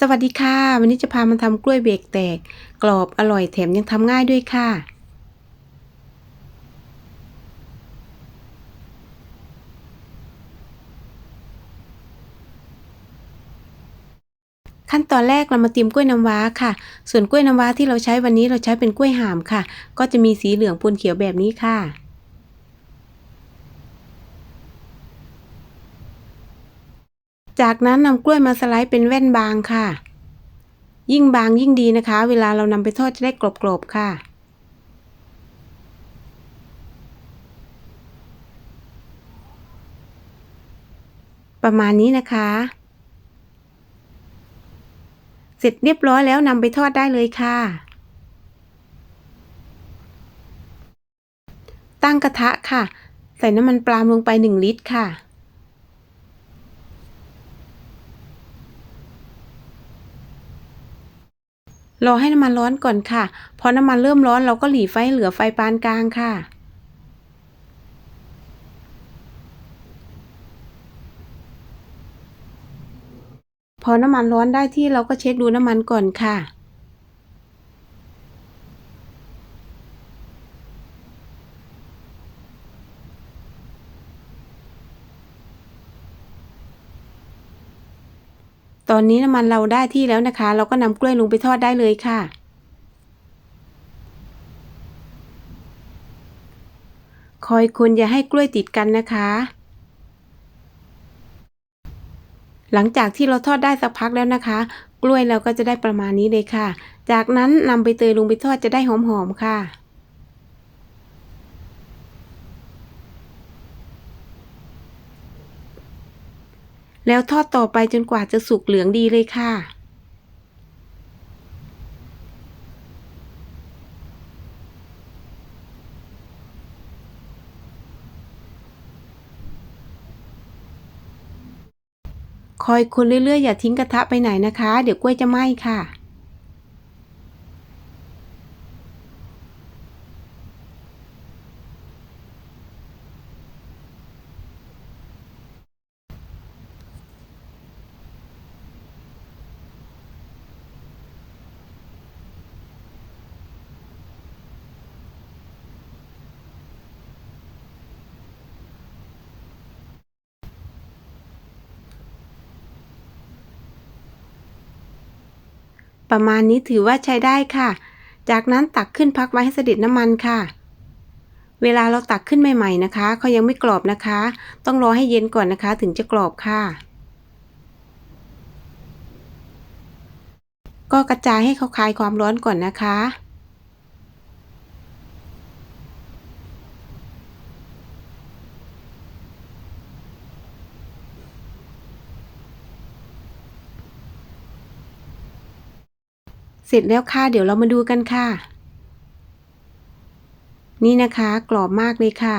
สวัสดีค่ะ วันนี้จะพามาทำกล้วยเบรกแตก กรอบอร่อยแถมยังทำง่ายด้วยค่ะ ขั้นตอนแรกเรามาเตรียมกล้วยน้ำว้าค่ะ ส่วนกล้วยน้ำว้าที่เราใช้วันนี้เราใช้เป็นกล้วยหามค่ะ ก็จะมีสีเหลืองปนเขียวแบบนี้ค่ะ จากนั้นนำกล้วยมาสไลด์เป็นแว่นบางค่ะ ยิ่งบางยิ่งดีนะคะ เวลาเรานำไปทอดจะได้กรอบๆค่ะ ประมาณนี้นะคะ เสร็จเรียบร้อยแล้วนำไปทอดได้เลยค่ะ ตั้งกระทะค่ะ ใส่น้ำมันปลามลงไป 1 ลิตรค่ะ รอให้น้ำมันร้อนก่อนค่ะ พอน้ำมันเริ่มร้อนเราก็หลีไฟเหลือไฟปานกลางค่ะ พอน้ำมันร้อนได้ที่เราก็เช็คดูน้ำมันก่อนค่ะ ตอนนี้น้ำมันเราได้ที่แล้วนะคะ เราก็นำกล้วยลงไปทอดได้เลยค่ะ คอยคนอย่าให้กล้วยติดกันนะคะ หลังจากที่เราทอดได้สักพักแล้วนะคะ กล้วยเราก็จะได้ประมาณนี้เลยค่ะ จากนั้นนำใบเตยลงไปทอดจะได้หอมๆค่ะ แล้วทอดต่อไปจนกว่าจะสุกเหลืองดีเลยค่ะ คอยคนเรื่อยๆ อย่าทิ้งกระทะไปไหนนะคะ เดี๋ยวกล้วยจะไหม้ค่ะ ประมาณนี้ถือว่าใช้ได้ค่ะ จากนั้นตักขึ้นพักไว้ให้เสด็จน้ำมันค่ะ เวลาเราตักขึ้นใหม่ ๆนะคะเขายังไม่กรอบนะคะ ต้องรอให้เย็นก่อนนะคะ ถึงจะกรอบค่ะ ก็กระจายให้เขาคลายความร้อนก่อนนะคะ เสร็จแล้วค่ะ เดี๋ยวเรามาดูกันค่ะ นี่นะคะกรอบมากเลยค่ะ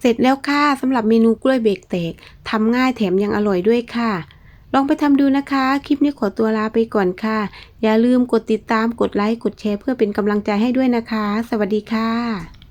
เสร็จแล้วค่ะสำหรับเมนูกล้วยเบรกแตกทำง่ายแถมยังอร่อยด้วยค่ะ ลองไปทำดูนะคะ คลิปนี้ขอตัวลาไปก่อนค่ะ อย่าลืมกดติดตามกดไลค์กดแชร์เพื่อเป็นกำลังใจให้ด้วยนะคะ สวัสดีค่ะ